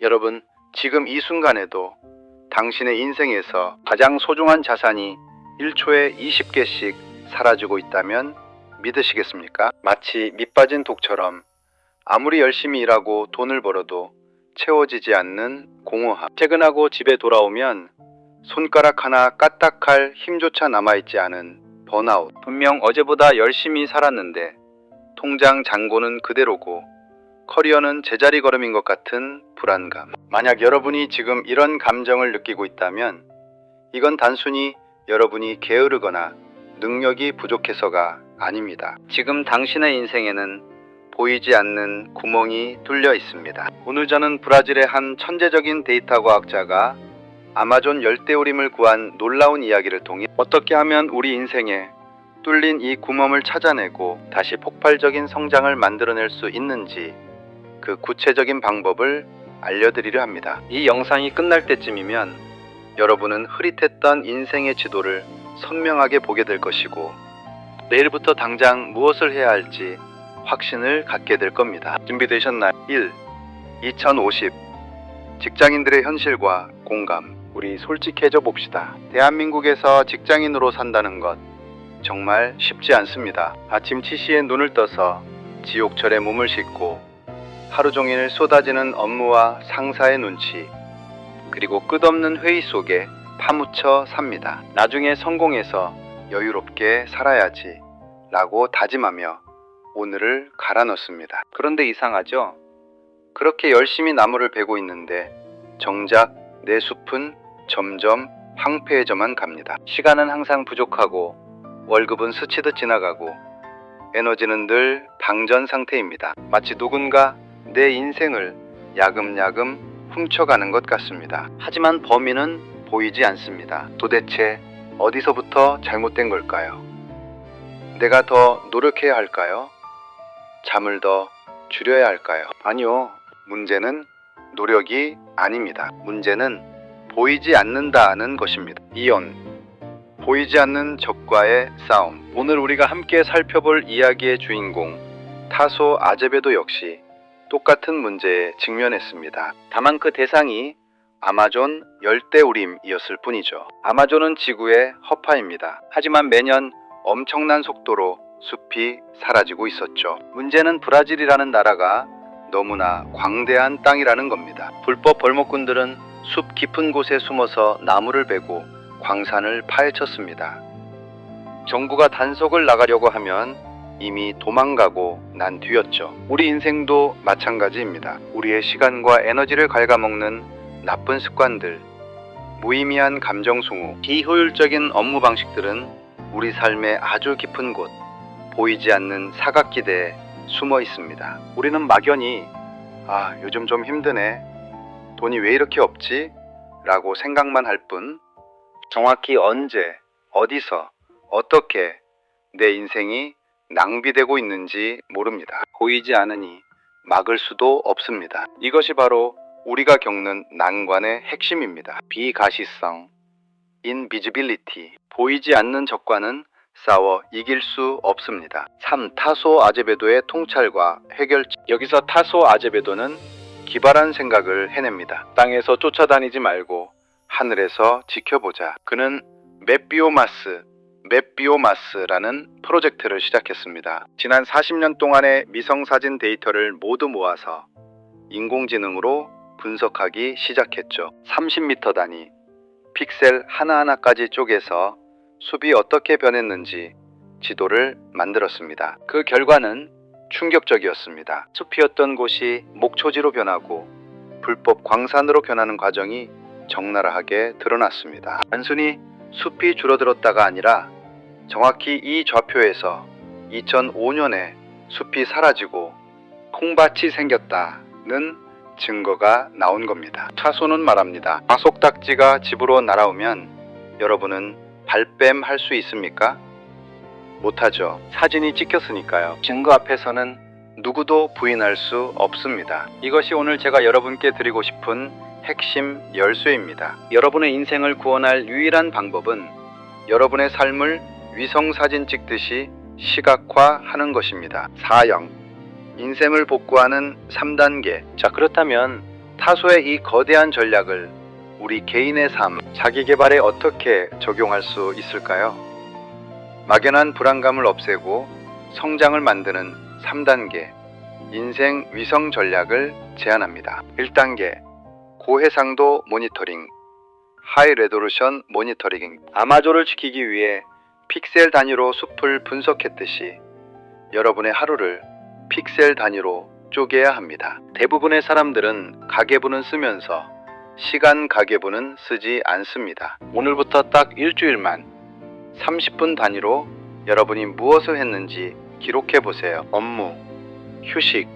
여러분, 지금 이 순간에도 당신의 인생에서 가장 소중한 자산이 1초에 20개씩 사라지고 있다면 믿으시겠습니까? 마치 밑빠진 독처럼 아무리 열심히 일하고 돈을 벌어도 채워지지 않는 공허함. 퇴근하고 집에 돌아오면 손가락 하나 까딱할 힘조차 남아있지 않은 번아웃. 분명 어제보다 열심히 살았는데 통장 잔고는 그대로고 커리어는 제자리 걸음인 것 같은 불안감. 만약 여러분이 지금 이런 감정을 느끼고 있다면 이건 단순히 여러분이 게으르거나 능력이 부족해서가 아닙니다. 지금 당신의 인생에는 보이지 않는 구멍이 뚫려 있습니다. 오늘 저는 브라질의 한 천재적인 데이터 과학자가 아마존 열대우림을 구한 놀라운 이야기를 통해 어떻게 하면 우리 인생에 뚫린 이 구멍을 찾아내고 다시 폭발적인 성장을 만들어낼 수 있는지 그 구체적인 방법을 알려드리려 합니다. 이 영상이 끝날 때쯤이면 여러분은 흐릿했던 인생의 지도를 선명하게 보게 될 것이고 내일부터 당장 무엇을 해야 할지 확신을 갖게 될 겁니다. 준비되셨나요? 1. 2050 직장인들의 현실과 공감 우리 솔직해져 봅시다. 대한민국에서 직장인으로 산다는 것 정말 쉽지 않습니다. 아침 7시에 눈을 떠서 지옥철에 몸을 싣고 하루 종일 쏟아지는 업무와 상사의 눈치 그리고 끝없는 회의 속에 파묻혀 삽니다. 나중에 성공해서 여유롭게 살아야지 라고 다짐하며 오늘을 갈아 넣습니다. 그런데 이상하죠? 그렇게 열심히 나무를 베고 있는데 정작 내 숲은 점점 황폐해져만 갑니다. 시간은 항상 부족하고 월급은 스치듯 지나가고 에너지는 늘 방전 상태입니다. 마치 누군가 내 인생을 야금야금 훔쳐가는 것 같습니다. 하지만 범인은 보이지 않습니다. 도대체 어디서부터 잘못된 걸까요? 내가 더 노력해야 할까요? 잠을 더 줄여야 할까요? 아니요. 문제는 노력이 아닙니다. 문제는 보이지 않는다는 것입니다. 이온. 보이지 않는 적과의 싸움. 오늘 우리가 함께 살펴볼 이야기의 주인공 타소 아제베도 역시 똑같은 문제에 직면했습니다. 다만 그 대상이 아마존 열대우림이었을 뿐이죠. 아마존은 지구의 허파입니다. 하지만 매년 엄청난 속도로 숲이 사라지고 있었죠. 문제는 브라질이라는 나라가 너무나 광대한 땅이라는 겁니다. 불법 벌목꾼들은 숲 깊은 곳에 숨어서 나무를 베고 광산을 파헤쳤습니다. 정부가 단속을 나가려고 하면 이미 도망가고 난 뒤였죠. 우리 인생도 마찬가지입니다. 우리의 시간과 에너지를 갉아먹는 나쁜 습관들, 무의미한 감정 소모, 비효율적인 업무 방식들은 우리 삶의 아주 깊은 곳, 보이지 않는 사각지대에 숨어 있습니다. 우리는 막연히 아, 요즘 좀 힘드네. 돈이 왜 이렇게 없지? 라고 생각만 할 뿐, 정확히 언제, 어디서, 어떻게 내 인생이 낭비되고 있는지 모릅니다. 보이지 않으니 막을 수도 없습니다. 이것이 바로 우리가 겪는 난관의 핵심입니다. 비가시성, invisibility, 보이지 않는 적과는 싸워 이길 수 없습니다. 3. 타소 아제베도의 통찰과 해결책. 여기서 타소 아제베도는 기발한 생각을 해냅니다. 땅에서 쫓아다니지 말고 하늘에서 지켜보자. 그는 맵비오마스, 맵비오마스라는 프로젝트를 시작했습니다. 지난 40년 동안의 미성 사진 데이터를 모두 모아서 인공지능으로 분석하기 시작했죠. 30m 단위, 픽셀 하나하나까지 쪼개서 숲이 어떻게 변했는지 지도를 만들었습니다. 그 결과는 충격적이었습니다. 숲이었던 곳이 목초지로 변하고 불법 광산으로 변하는 과정이 적나라하게 드러났습니다. 단순히 숲이 줄어들었다가 아니라 정확히 이 좌표에서 2005년에 숲이 사라지고 콩밭이 생겼다는 증거가 나온 겁니다. 차소는 말합니다. 과속딱지가 집으로 날아오면 여러분은 발뺌 할 수 있습니까? 못하죠. 사진이 찍혔으니까요. 증거 앞에서는 누구도 부인할 수 없습니다. 이것이 오늘 제가 여러분께 드리고 싶은 핵심 열쇠입니다. 여러분의 인생을 구원할 유일한 방법은 여러분의 삶을 위성 사진 찍듯이 시각화하는 것입니다. 4형 인생을 복구하는 3단계. 자, 그렇다면 타소의 이 거대한 전략을 우리 개인의 삶, 자기 개발에 어떻게 적용할 수 있을까요? 막연한 불안감을 없애고 성장을 만드는 3단계 인생 위성 전략을 제안합니다. 1단계 고해상도 모니터링 하이 레도루션 모니터링 아마존을 지키기 위해 픽셀 단위로 숲을 분석했듯이 여러분의 하루를 픽셀 단위로 쪼개야 합니다. 대부분의 사람들은 가계부는 쓰면서 시간 가계부는 쓰지 않습니다. 오늘부터 딱 일주일만 30분 단위로 여러분이 무엇을 했는지 기록해 보세요. 업무, 휴식,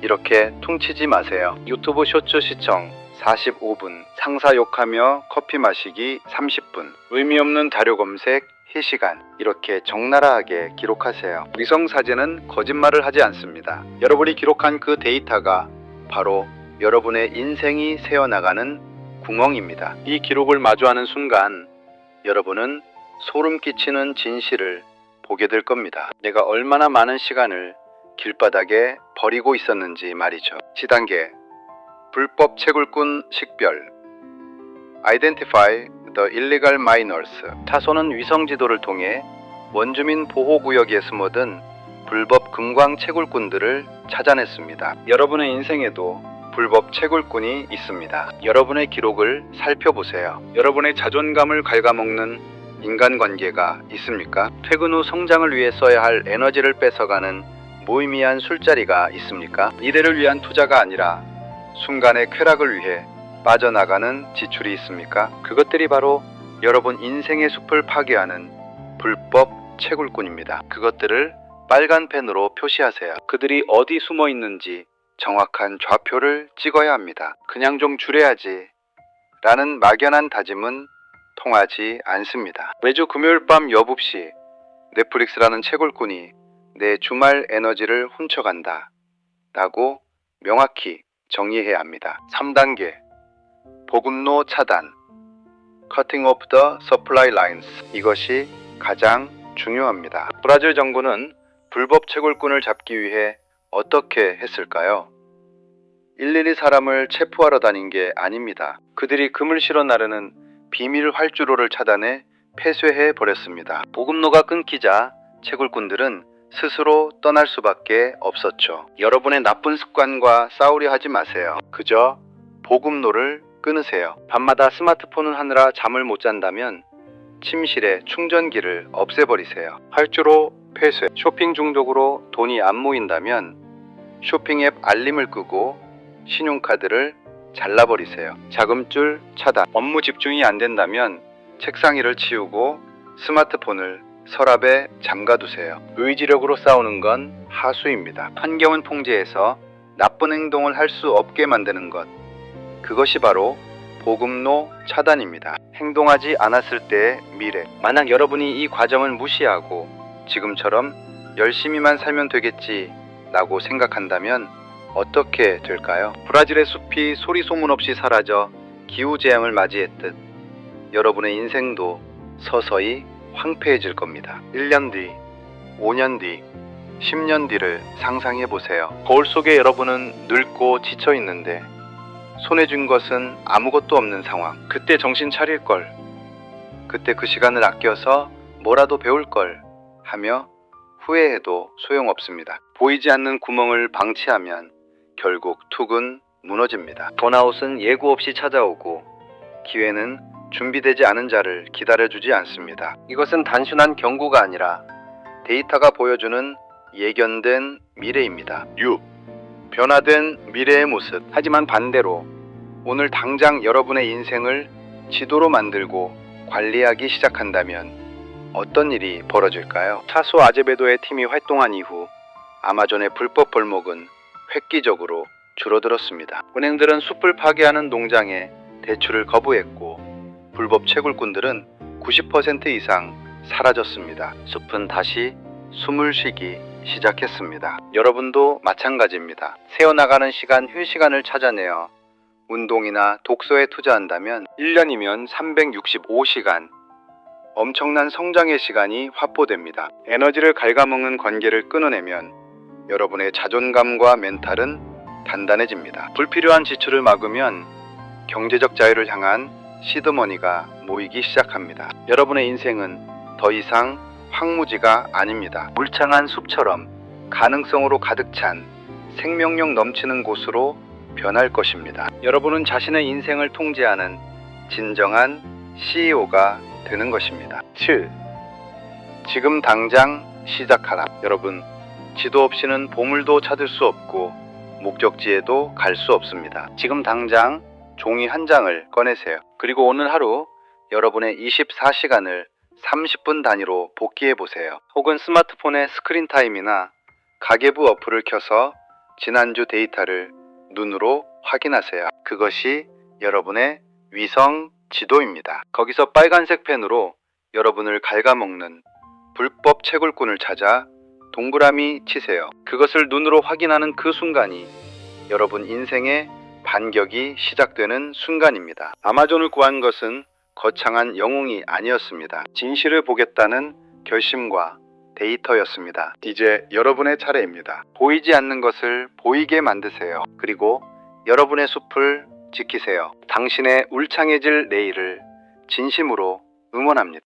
이렇게 퉁치지 마세요. 유튜브 쇼츠 시청 45분, 상사 욕하며 커피 마시기 30분, 의미 없는 자료 검색 1시간, 이렇게 적나라하게 기록하세요. 위성 사진은 거짓말을 하지 않습니다. 여러분이 기록한 그 데이터가 바로 여러분의 인생이 새어나가는 구멍입니다. 이 기록을 마주하는 순간 여러분은 소름 끼치는 진실을 보게 될 겁니다. 내가 얼마나 많은 시간을 길바닥에 버리고 있었는지 말이죠. 지단계 불법 채굴꾼 식별 Identify the illegal miners 타소는 위성 지도를 통해 원주민 보호구역에 숨어든 불법 금광 채굴꾼들을 찾아냈습니다. 여러분의 인생에도 불법 채굴꾼이 있습니다. 여러분의 기록을 살펴보세요. 여러분의 자존감을 갉아먹는 인간관계가 있습니까? 퇴근 후 성장을 위해 써야 할 에너지를 뺏어가는 무의미한 술자리가 있습니까? 미래를 위한 투자가 아니라 순간의 쾌락을 위해 빠져나가는 지출이 있습니까? 그것들이 바로 여러분 인생의 숲을 파괴하는 불법 채굴꾼입니다. 그것들을 빨간 펜으로 표시하세요. 그들이 어디 숨어 있는지 정확한 좌표를 찍어야 합니다. 그냥 좀 줄여야지. 라는 막연한 다짐은 통하지 않습니다. 매주 금요일 밤 여붓시 넷플릭스라는 채굴꾼이 내 주말 에너지를 훔쳐간다. 라고 명확히 정의해야 합니다. 3단계 보급로 차단 Cutting off the supply lines 이것이 가장 중요합니다. 브라질 정부는 불법 채굴꾼을 잡기 위해 어떻게 했을까요? 일일이 사람을 체포하러 다닌 게 아닙니다. 그들이 금을 실어 나르는 비밀 활주로를 차단해 폐쇄해 버렸습니다. 보급로가 끊기자 채굴꾼들은 스스로 떠날 수밖에 없었죠. 여러분의 나쁜 습관과 싸우려 하지 마세요. 그저 보급로를 끊으세요. 밤마다 스마트폰을 하느라 잠을 못 잔다면 침실에 충전기를 없애버리세요. 활주로 폐쇄. 쇼핑 중독으로 돈이 안 모인다면 쇼핑 앱 알림을 끄고 신용카드를 잘라버리세요. 자금줄 차단. 업무 집중이 안 된다면 책상 위를 치우고 스마트폰을 서랍에 잠가두세요. 의지력으로 싸우는 건 하수입니다. 환경은 통제해서 나쁜 행동을 할 수 없게 만드는 것. 그것이 바로 보급로 차단입니다. 행동하지 않았을 때의 미래. 만약 여러분이 이 과정을 무시하고 지금처럼 열심히만 살면 되겠지 라고 생각한다면 어떻게 될까요? 브라질의 숲이 소리 소문 없이 사라져 기후재앙을 맞이했듯 여러분의 인생도 서서히 황폐해질 겁니다. 1년 뒤, 5년 뒤, 10년 뒤를 상상해 보세요. 거울 속에 여러분은 늙고 지쳐 있는데 손에 쥔 것은 아무것도 없는 상황. 그때 정신 차릴 걸. 그때 그 시간을 아껴서 뭐라도 배울 걸 하며 후회해도 소용없습니다. 보이지 않는 구멍을 방치하면 결국 툭은 무너집니다. 번아웃은 예고 없이 찾아오고 기회는 준비되지 않은 자를 기다려주지 않습니다. 이것은 단순한 경고가 아니라 데이터가 보여주는 예견된 미래입니다. 6. 변화된 미래의 모습. 하지만 반대로 오늘 당장 여러분의 인생을 지도로 만들고 관리하기 시작한다면 어떤 일이 벌어질까요? 차수 아제베도의 팀이 활동한 이후 아마존의 불법 벌목은 획기적으로 줄어들었습니다. 은행들은 숲을 파괴하는 농장에 대출을 거부했고 불법 채굴꾼들은 90% 이상 사라졌습니다. 숲은 다시 숨을 쉬기 시작했습니다. 여러분도 마찬가지입니다. 새어나가는 시간, 휴 시간을 찾아내어 운동이나 독서에 투자한다면 1년이면 365시간 엄청난 성장의 시간이 확보됩니다. 에너지를 갉아먹는 관계를 끊어내면 여러분의 자존감과 멘탈은 단단해집니다. 불필요한 지출을 막으면 경제적 자유를 향한 시드머니가 모이기 시작합니다. 여러분의 인생은 더 이상 황무지가 아닙니다. 물창한 숲처럼 가능성으로 가득 찬 생명력 넘치는 곳으로 변할 것입니다. 여러분은 자신의 인생을 통제하는 진정한 CEO가 되는 것입니다. 7. 지금 당장 시작하라. 여러분, 지도 없이는 보물도 찾을 수 없고 목적지에도 갈 수 없습니다. 지금 당장 종이 한 장을 꺼내세요. 그리고 오늘 하루 여러분의 24시간을 30분 단위로 복귀해 보세요. 혹은 스마트폰의 스크린 타임이나 가계부 어플을 켜서 지난주 데이터를 눈으로 확인하세요. 그것이 여러분의 위성 지도입니다. 거기서 빨간색 펜으로 여러분을 갉아먹는 불법 채굴꾼을 찾아 동그라미 치세요. 그것을 눈으로 확인하는 그 순간이 여러분 인생의 반격이 시작되는 순간입니다. 아마존을 구한 것은 거창한 영웅이 아니었습니다. 진실을 보겠다는 결심과 데이터였습니다. 이제 여러분의 차례입니다. 보이지 않는 것을 보이게 만드세요. 그리고 여러분의 숲을 지키세요. 당신의 울창해질 내일을 진심으로 응원합니다.